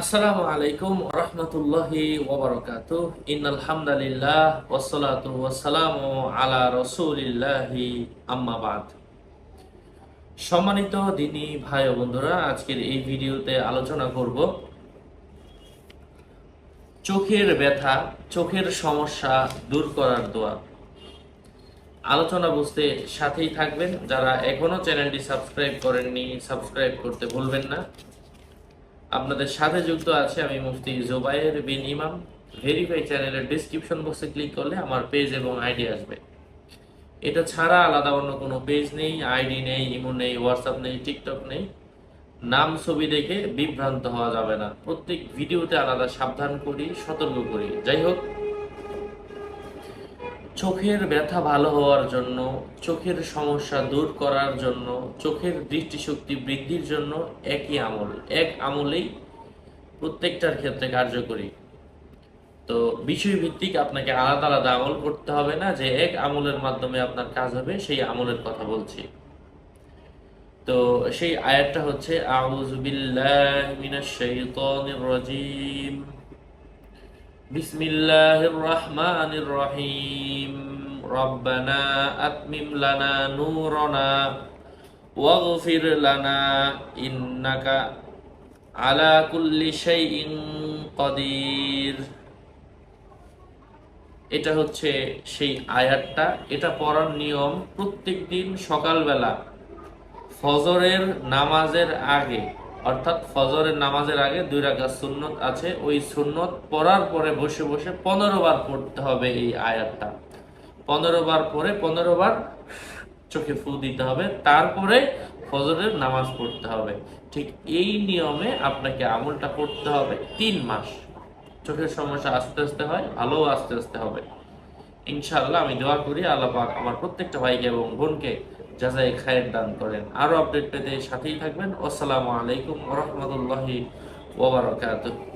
আসসালামু আলাইকুম রহমতুল্লাহি ওবরকাত ইন্নাল হামদালিল্লাহ ওয়াসসালাতু ওয়াসসালামু আলা রাসূলিল্লাহি আম্মা বাদ। সম্মানিত দিনী ভাই বন্ধুরা, আজকের এই ভিডিওতে আলোচনা করব চোখের ব্যথা, চোখের সমস্যা দূর করার দোয়া। আলোচনা বুঝতে সাথেই থাকবেন। যারা এখনও চ্যানেলটি সাবস্ক্রাইব করেননি, সাবস্ক্রাইব করতে ভুলবেন না। আপনাদের সাথে যুক্ত আছে আমি মুফতি জোবায়ের বিন ইমাম। ভেরিফাই চ্যানেলের ডিসক্রিপশন বক্সে ক্লিক করলে আমার পেজ এবং আইডি আসবে। এটা ছাড়া আলাদা অন্য কোনো পেজ নেই আইডি নেই ইমো নেই হোয়াটসঅ্যাপ নেই টিকটক নেই। নাম, ছবি দেখে বিভ্রান্ত হওয়া যাবে না। প্রত্যেক ভিডিওতে আলাদা সাবধান করি, সতর্ক করি। যাই হোক চোখের ব্যথা ভালো হওয়ার জন্য, চোখের সমস্যা দূর করার জন্য, চোখের দৃষ্টিশক্তি বৃদ্ধির জন্য একই আমল। এক আমলেই প্রত্যেকটার ক্ষেত্রে কার্যকরী। তো বিষয় ভিত্তিক আপনাকে আলাদা আলাদা আমল করতে হবে না, যে এক আমলের মাধ্যমে আপনার কাজ হবে, সেই আমলের কথা বলছি। তো সেই আয়াতটা হচ্ছে, আউযু বিল্লাহি মিনাশ রাজিম। بسم الله الرحمن الرحيم ربنا أتمم لنا نورنا واغفر لنا إنك على كل شيء قدير এটা হচ্ছে সেই আয়াতটা এটা পড়ার নিয়ম প্রত্যেক দিন সকালবেলা ফজরের নামাজের আগে অর্থাৎ ফজরের নামাজের আগে দুই রাকাত সুন্নত আছে। ওই সুন্নত পড়ার পরে বসে বসে পনেরো বার পড়তে হবে এই আয়াতটা। পনেরো বার পরে পনেরো বার চোখে ফু দিতে হবে। তারপরে ফজরের নামাজ পড়তে হবে। ঠিক এই নিয়মে আপনাকে আমলটা করতে হবে তিন মাস। চোখের সমস্যা আস্তে আস্তে হয় ভালো আস্তে আস্তে হবে। ইনশাআল্লাহ আমি দোয়া করি, আল্লাহ আমার প্রত্যেকটা ভাইকে এবং বোনকে যাচাই খায়ের দান করেন। আরও আপডেট পেতে সাথেই থাকবেন। আসসালামু আলাইকুম ওরহমতুল্লাহি ওবরাকাতুহ